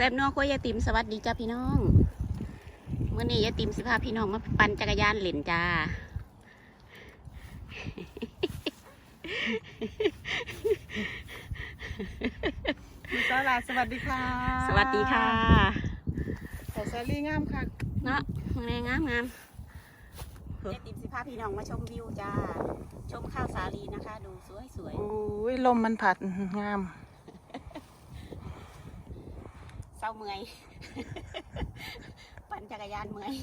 แซบนัวคุยยายติมสวัสดีจ้าพี่น้องเมื่อนี้ยายติมสิพาพี่น้องมาปั่นจักรยานเล่นจ้า คุณสาราสวัสดีค่ะสวัสดีค่ะขอซาลี่งามค่ะเนาะแรงงามงามยายติมสิพาพี่น้องมาชมวิวจ้า ชมข้าวสาลีนะคะ ดูสวยสวยโอ้ยลมมันผัดงาม เศร้าเมื่อย ปั่นจักรยานเมื่อย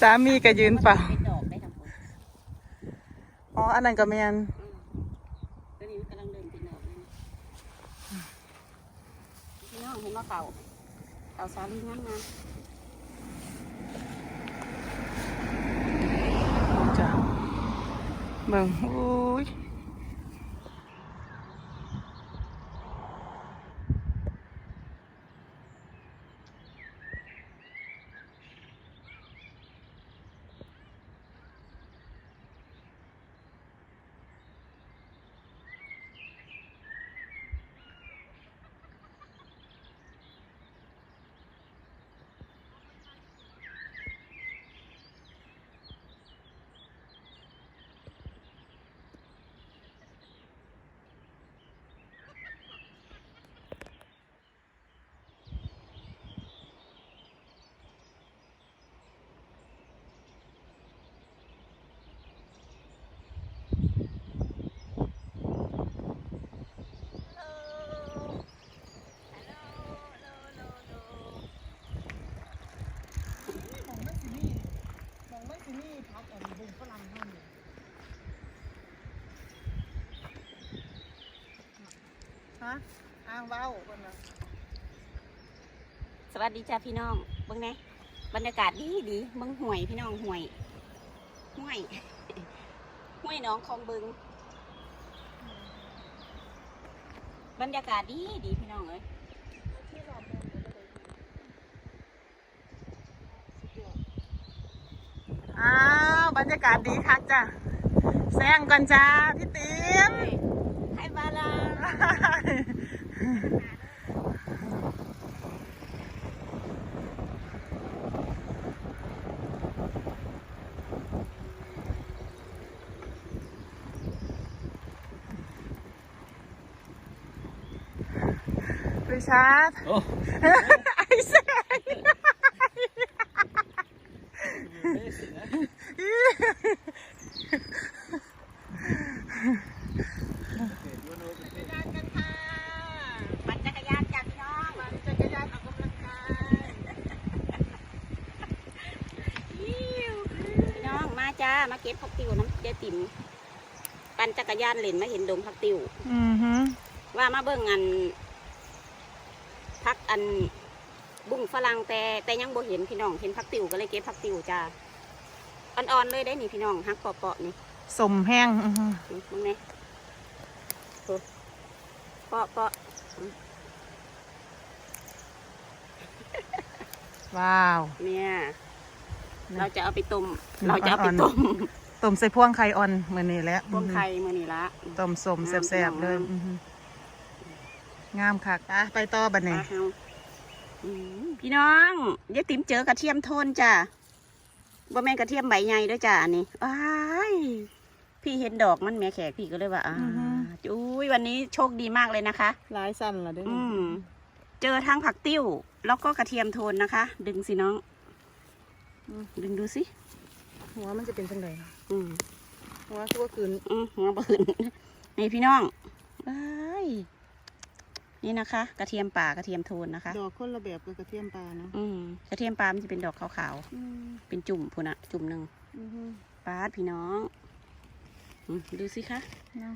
สามีก็ยืนเปล่าเป็นดอกได้ทั้งหมดอ๋ออันนั้นก็แมนตอนนี้มันกำลังเดินเป็นดอกเลยนะพี่น้องเห็นว่าเก่าเก่าสาลีงามงามจ้ะเบิ่งโอ้ย มองไม่สินี่มองไม่สินี่พักอันบุงฝรั่งห้าม ฮะอ้างเว้าคนละสวัสดีจ้าพี่น้องเบิ่งไงบรรยากาศดีดีเบิ่งห่วยพี่น้องห่วยห่วยห่วยหน้องคลองบึง บรรยากาศดีดีพี่น้องเอ้ยอ้าวบรรยากาศดีคักจ้ะแซงก่อนจ้าพี่ติ๋ม ให้มาลา ริชาร์ด โอ้ ไอ้แซง ปั่นจักรยานจ้าพี่น้อง ปั่นจักรยานออกกำลังกาย พี่น้องมา จ้า มาเก็บผักติวน้ำเจ๊ติ๋มปั่นจักรยานเล่นมาเห็นดงผักติวอือฮึว่ามาเบิ่งอันพักอันบุ้งฝรั่งแต่แต่ยังบ่เห็นพี่น้องเห็นผักติวก็เลยเก็บผักติวจ้าอ่อนๆเลยได้นี่พี่น้องฮักเปาะๆนี่สมแห้งอือฮึนี่มึงเนี่ยโอ้เปาะเปาะว้าว เนี่ยนี่ เราจะเอาไปต้มอืมเราจะเอาไปอ่อนๆต้มต้มใส่พวงไข่อ่อนมือนี้แหล้วพวกไข่มือนี่ละต้มสมงามแซ่บๆเลยงามอือฮึงามคักอะไปต่อบัดนี้ปลาเฮาอืมพี่น้องยายติ๋มเจอกระเทียมโทนจ้ะบ่แม่นกระเทียมใบใหญ่ด้วยจ้ะอันนี้ว้ายพี่เห็นดอกมันแม่แขกพี่ก็เลยว่าอ่าจุ้ยวันนี้โชคดีมากเลยนะคะหลายสั้นละเด้ออืมเจอทั้งผักติ้ว แล้วก็กระเทียมโทนนะคะ ดึงสิน้องอืม ดึงดูสิหัวมันจะเป็นจังไดอืมหัวคือว่าคืนอืมหัวปืนนี่พี่น้องว้ายนี่นะคะ กระเทียมป่ากระเทียมโทนนะคะ ดอกคนละแบบกับกระเทียมปลาเนาะอืมกระเทียมปลามันจะเป็นดอกขาวอืมๆเป็นจุ่มพูนะจุ่มหนึ่งอือฮึปาดพี่น้องอืมดูสิคะเนาะ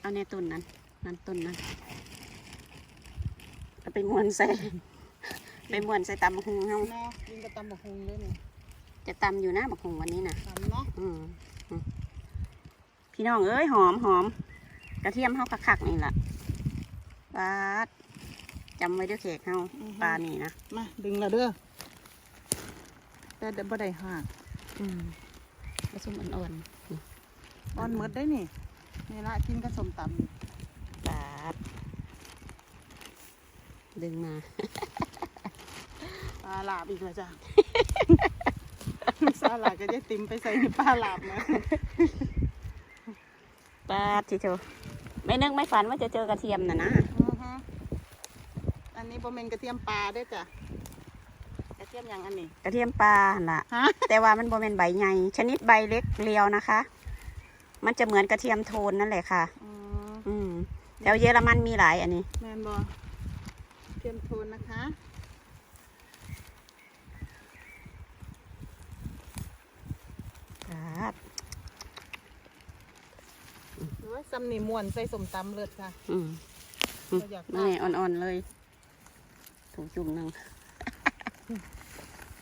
เอาในต้นนั้น นั่นต้นนั้นเอาไปม้วนใส่ไปม้วนใส่ตำบักหุงเฮาเนาะกินกระตำบักฮุงเลยนี่ จะตำอยู่นะบักหุงวันนี้นะตำเนาะอืมอืมพี่น้องเอ้ยหอมหอมกระเทียมเฮาคักๆนี่แหละปาดจำไว้เด้วยเขกเฮาปลานี่นะมาดึงและเด้อแต่เดี๋ยวบ่ได้หักอืมผสมอ่อนๆนี่อ่อนหมดได้นี่นี่ละกินกับสมตำปาดดึงมาปลาหลาบอีกแล้วจ้ะ ซาหลาก็จะติมไปใส่ในปลาหลาบนะปาดทีเดียวไม่นึกไม่ฝันว่าจะเจอกระเทียมน่ะนะอือฮึอันนี้โบเมนกระเทียมปลาด้วยจ้ะกระเทียมอย่างอันนี้กระเทียมปลาหั่นล่ะ ฮะแต่ว่ามันโบเป็นใบใหญ่ชนิดใบเล็กเรียวนะคะ มันจะเหมือนกระเทียมโทนนั่นแหละค่ะ อืมอืมแถวเยอรมันมีหลายอันนี้ แมนบอเทียมโทนนะคะ ครับ หรือว่า ซัมนี่ม่วนใส่สมตำเลือดค่ะ อืมเราอยากนี่อ่อนๆเลยถูกจุ่มหนึ่ง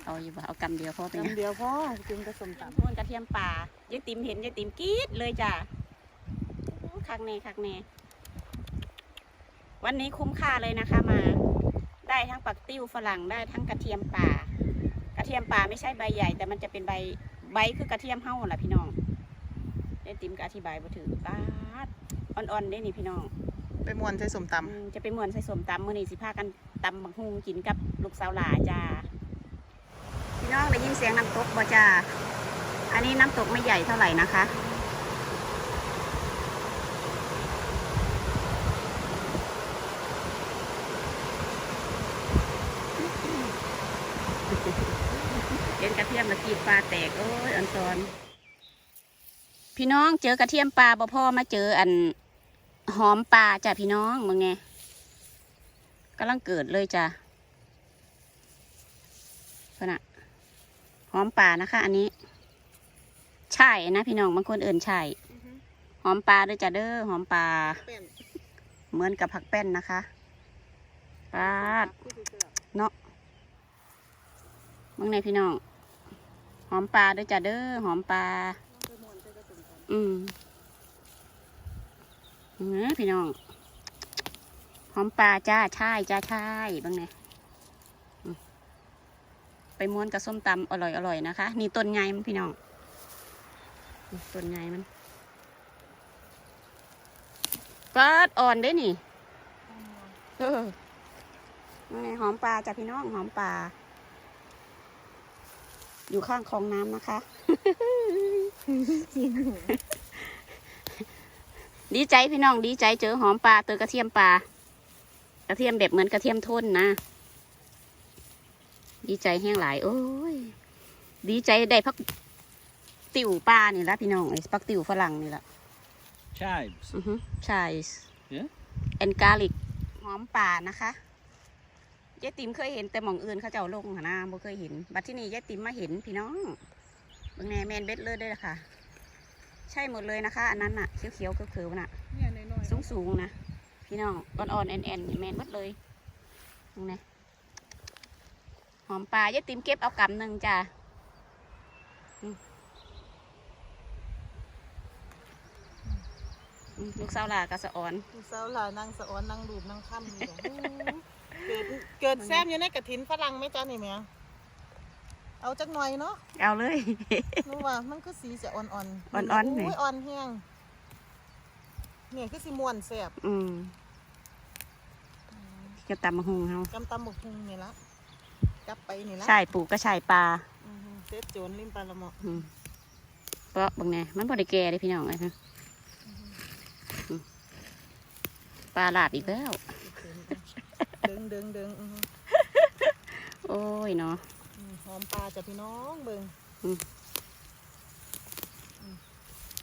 เอาอยู่บ่เอากำเดียวพอเป็นจำเดียวพ่อจึงกระสมตโทนกระเทียมป่ายายติ๋มเห็นยายติ๋มกรี๊ดเลยจ้ะโอ้คักเน่คักเน่วันนี้คุ้มค่าเลยนะคะมา ได้ทั้งปักติ้วฝรั่งได้ทั้งกระเทียมป่า กระเทียมป่าไม่ใช่ใบใหญ่ แต่มันจะเป็นใบใบคือกระเทียมเฮ้าแหละพี่น้องยายติ๋มก็อธิบายบ่ถึงปาด อ่อนๆได้นี่พี่น้องำไปม่วนใส่สมตอืมจะไปม่วนใส่สมตำมื้อนี้สิพากันตำบักฮุงกินกับลูกสาวหลาจ้าพี่น้องได้ยินเสียงน้ำตกบ่จ้าอันนี้น้ำตกไม่ใหญ่เท่าไหร่นะคะ เห็นกระเทียมแล้วกีบปลาแตกโอ้ยอันตอน พี่น้องเจอกระเทียมปลาบ่พ่อมาเจออัน หอมปลาจ้ะพี่น้องมึงไงกำลังเกิดเลยจ้ะพนะหอมปลานะคะ อันนี้ใช่นะพี่น้องบางคนเอิ่นใช่ำหอมปลาด้วยจ้ะเด้อหอมปลาเป็นเหมือนกับผักแป้นนะคะปลาดผู้ที่เกิดเนาะมึงในพี่น้องหอมปลาด้วยจ้ะเด้อหอมปลาไปม่วนใส่กระสมตำอืม เออพี่น้อง หอมปลาจ้าใช่จ้าใช่บ้างไงอืมไปม้วนกับส้มตำอร่อยอร่อยนะคะ นี่ต้นไงมันพี่น้องนี่ต้นไงมันก็อ่อนได้นี่เออไงหอมปลาจ้ะพี่น้องหอมปลาอยู่ข้างคลองน้ำนะคะ ดีใจพี่น้องดีใจเจอหอมปลาเจอกระเทียมปลากระเทียมแบบเหมือนกระเทียมทุ่นนะ ดีใจแห้งหลาย โอ้ย ดีใจได้พักติ่วปลานี่ละพี่น้องไอ้พักติ่วฝรั่งนี่ละ Chives. อือฮึใช่ Yeah? แอนกาลิกหอมป่านะคะยายติ๋มเคยเห็นแต่หมองอื่นเขาเจ้าลงหนนะบ่เคยเห็น บัดที่นี่ยายติ๋มมาเห็นพี่น้องเบางแน่แมนเบ็ดเลยเด้อค่ะ ใช่หมดเลยนะคะ อันนั้นน่ะเขียวๆเขียวๆน่ะเนี่ยน้อยๆสูงสูงๆนะพี่น้องอ่อนๆแอนแอนๆแมนหมดเลยนี่นะหอมปลายายติ๋มเก็บเอากำหนึ่งจ้ะอืมอืมลูกสาวหลากระสะอ่อนผู้สาวหลายนางสะออนนางดูดนางค่ำนี่แหละเกิดเกิดแซมอยู่ในกระถินฝรั่งไหมจ๊ะนี่แม่ เอาจักหน่อยเนาะเอาเลย รู้ว่ามันคือสีจะอ่อนๆอ่อนๆไหมโอ้ยอ่อนแห้งเนี่ยคือสีม่วนแสบอืมจะตำมะฮุงเขากำตำบกฮุงนี่ละกลับไปนี่ละใช่ปลูกก็ใช่ปลาอือฮึเซ็ตโจนริมปลาละเมาะอืมเพราะบางแน่มันพอได้แก่เลยพี่น้องไอ้นะอืมปลาหลาบอีกแล้วดึงดึงดึงอือฮึโอ้ยเนาะอืม หอมปลาจ้ะพี่น้องเบิ่ง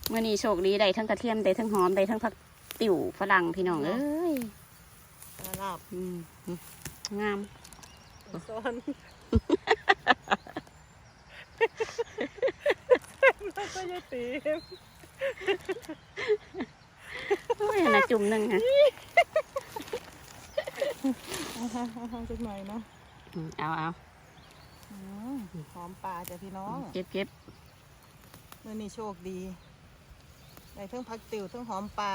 เมื่อนี้โชคดีได้ทั้งกระเทียมได้ทั้งหอมได้ทั้งผักติ๋วฝรั่งพี่น้องเอ้ยปลาลาบอืมอืมงามซ้อนก็ยายตีมโอ้ยนะจุ่มหนึ่งฮะจักหน่อยเนาะอืมเอาเอาอืม หอมปลาจ้ะพี่น้องเก็บเก็บเมื่อนี้โชคดีได้เทั้งผักติ๋วเทั้งหอมปลา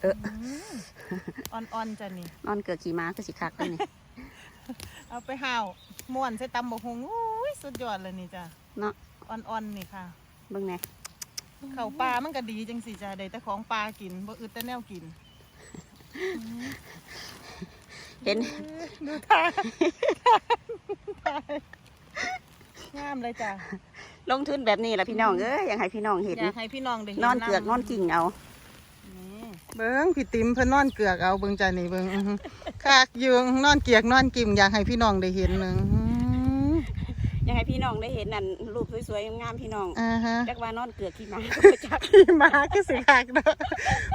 เออมอ่อนๆจ้ะนี่นอนเกิดขี่ม้าคือสิคักแล้วนี่ เอาไปห่าวม่วนใส่ตำบกฮงโอ้ยสุดยอดเลยนี่จ้ะเนาะอ่อนๆนี่ค่ะเบิ่งแน่เข่าวปลามันก็ดีจังสิจ้ะได้แต่ของปลากินบ่อึดแต่แนวกิน เห็นดูท่างามเลยจ้ะลงทุนแบบนี้ล่ะพี่น้องเอ้ยอยากให้พี่น้องเห็นอยากให้พี่น้องได้เห็นนอนเกือกนอนกิ่งเอาเบิ้งพี่ติ๋มเพิ่นนอนเกือกเอาเบิ้งจ้านี่เบิ้งอื้อหือคากอยืงนอนเกียกนอนกิ่มอยากให้พี่น้องได้เห็นหนึ่งอื้อ อยากให้พี่น้องได้เห็นนั่นรูปสวยๆงามๆพี่น้องอ่าฮะจักว่านอนเกือกขี้หมาจักพี่มาคือสิคักเด้อ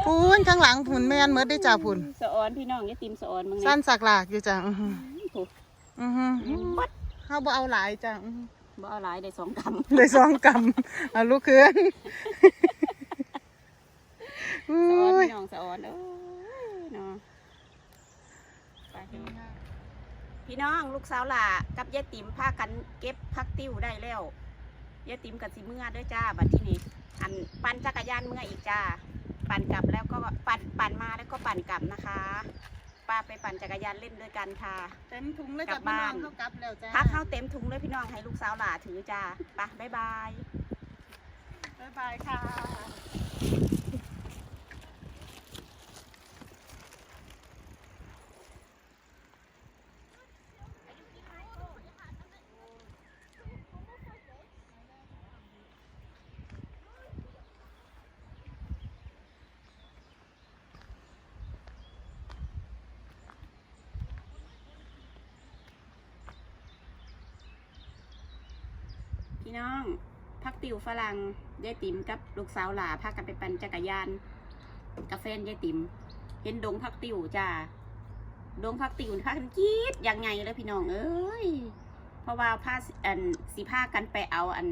พูนข้างหลังพุ่นแม่นเมดได้จ้าพุ่นสะออนพี่น้องอยาติมสะออนมึงสั้นสักหลากอยู่จ้ะอื้อหือโอ้อือหือบัดเฮาบ่เอาหลายจ้ะอื้อหือบ่เอาหลายได้สองกเลยสองกำเอาลูกเคือนำสะออน อุ้ย พี่น้องสะออนเอ้ยเนาะไป พี่น้องลูกสาวหล่ากับยายติ๋มพากันเก็บพักติ้วได้แล้วยายติ๋มกับสิเมื่อเด้วยจ้าบัดที่นี่อันปั่นจักรยานเมื่ออีกจ้า ปั่นกลับแล้วก็ปั่นปั่นมาแล้วก็ปั่นกลับนะคะ ป้าไปปั่นจักรยานเล่นด้วยกันค่ะ เต็มถุงเลยกลัจ้ะบพี่น้บ้าอนงเท่ากลับแล้วจ้าพักเข้าเต็มถุงเลยพี่น้องให้ลูกสาวหล่าถือจ้าไปบ๊ายบายบ๊ายบายค่ะ พี่น้องพักติวฝรั่งยายติ๋มกับลูกสาวหล่าพากันไปปั่นจักรยานกับแฟยายติ๋มเห็นดงพักติวจ้าดงพักติวพากันกีดอย่างไงเลยพี่น้องเอ้ยเพราะว่าพาอันสีพากันไปเอาอัน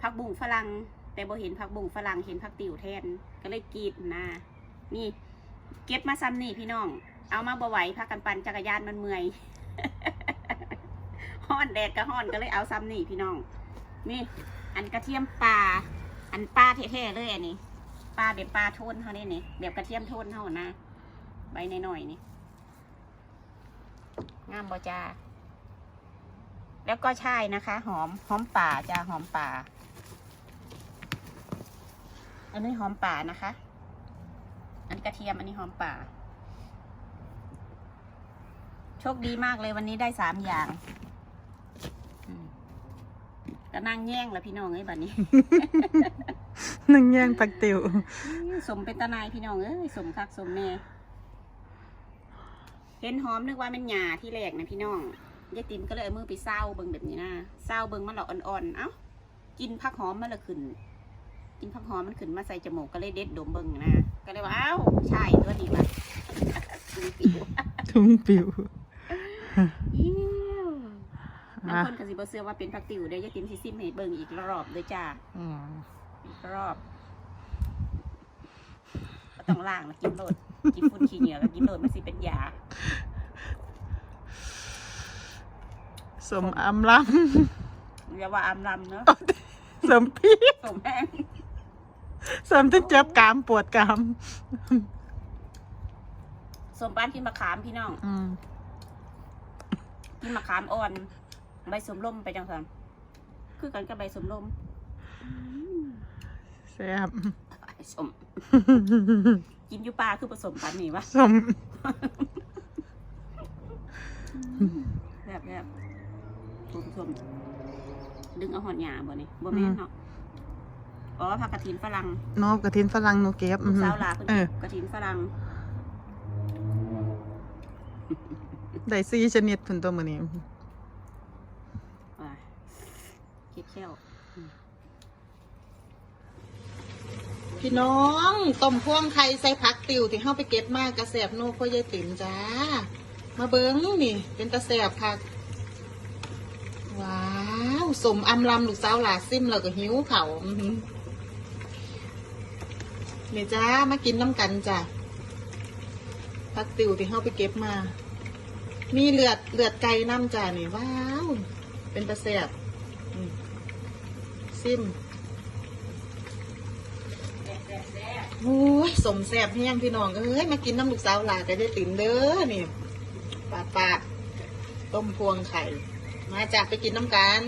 พักบุ้งฝรั่งแต่บ่เห็นพักบุ้งฝรั่งเห็นพักติวแทนก็เลยกีดนะนี่ เก็บมาซ้ำนี่พี่น้อง เอามาบ่ไหวพากันปั่นจักรยานมันเมื่อย ฮ้อนแดดก็ฮ้อนก็เลยเอาซ้ำนี่พี่น้อง นี่ อันกระเทียมปลา อันปลาเท่ๆเลยอันนี้ปลาแบบปลาโทนเท่านี้นี่แบบกระเทียมโทนเท่านะใบหน่อยๆนี่งามบ่จ้าแล้วก็ใช่นะคะ หอมหอมป่าจ้าหอมป่า อันนี้หอมป่านะคะ อันกระเทียมอันนี้หอมป่า โชคดีมากเลยวันนี้ได้สามอย่าง ก็นั่งแย่งแล้วพี่น้องเอ้ยบัดนี้หนึ่งแย่งปักติวสมเป็นตาหนายพี่น้องเอ้ยสมคักสมแม่เห็นหอมนึกว่าเป็นหญ้าที่แรกนะพี่น้องยายติ๋มก็เลยเอามือไปเศร้าเบิ่งแบบนี้นะเศร้าเบิ่งมันหลอกอ่อนๆเอ้ากินผักหอมมันละขึ้น กินผักหอมมันขึ้นมาใส่จมูกก็เลยเด็ดดมเบิ่งนะก็เลยว่าเอ้าใช่ตัวนี้ว่ะอิ๊วถุงปิวอิ๊วบางอะคนก็สิบ่เชื่อว่าเป็นผักติ๋วเด้อยายติ๋มสิซิมให้เบิ่งอีกรอบเลยจ้าอืมอีกรอบก็ต้องล่างนะกินโลดกินฝุ่นขี้เหนียวก็กินโลดมันสิเป็นยาสมอำลอย่าว่าอามลำเนาะำ สมพี่ สมแห้งสมที่เจ็บกรามปวดกรามสมบ้านกินมะขามพี่น้อง อืม กินมะขามอ่อน ใบสมลมไปจังสันคือกันกับใบสมลมแซ่บใบสมกินอยู่ปลาคือผสมกันนี่วะสมแบบแบบสมสมดึงเอาหอนหยาบ่นี่บ่แม่นเนาะอ๋อผักกระถินฝรั่งนอกกระทินฝรั่งหนูเก็บลูกสาวหลาเพิ่นเออกระถินฝรั่งได้สี่ชนิดพุ่นตัวมือนี้ อ่า คิดแค่วพี่น้องต้มพ่วงไข่ใส่ผักติวที่เฮาไปเก็บมากกระแสบโนพ่อยายติ๋มจ้า มาเบิ้งนี่ เป็นตะแสบผัก ว้าวสมอำลำลูกสาวหลาซิมแล้วก็หิวเขาวอื้อหือนี่ยจ้ามากินน้ำกันจ้ะผักติวที่เฮาไปเก็บมา มีเลือดเลือดไก่น้ำจ้านี่ว้าว เป็นตะแสบ ซิมโอ้ยสมแสบแห้งพี่น้องเอ้ยมากินน้ำลูกสาวหลาแต่ได้ติ๋มเด้อนี่ปาดปาดต้มพวงไข่ มาจากไปกินน้ำกัน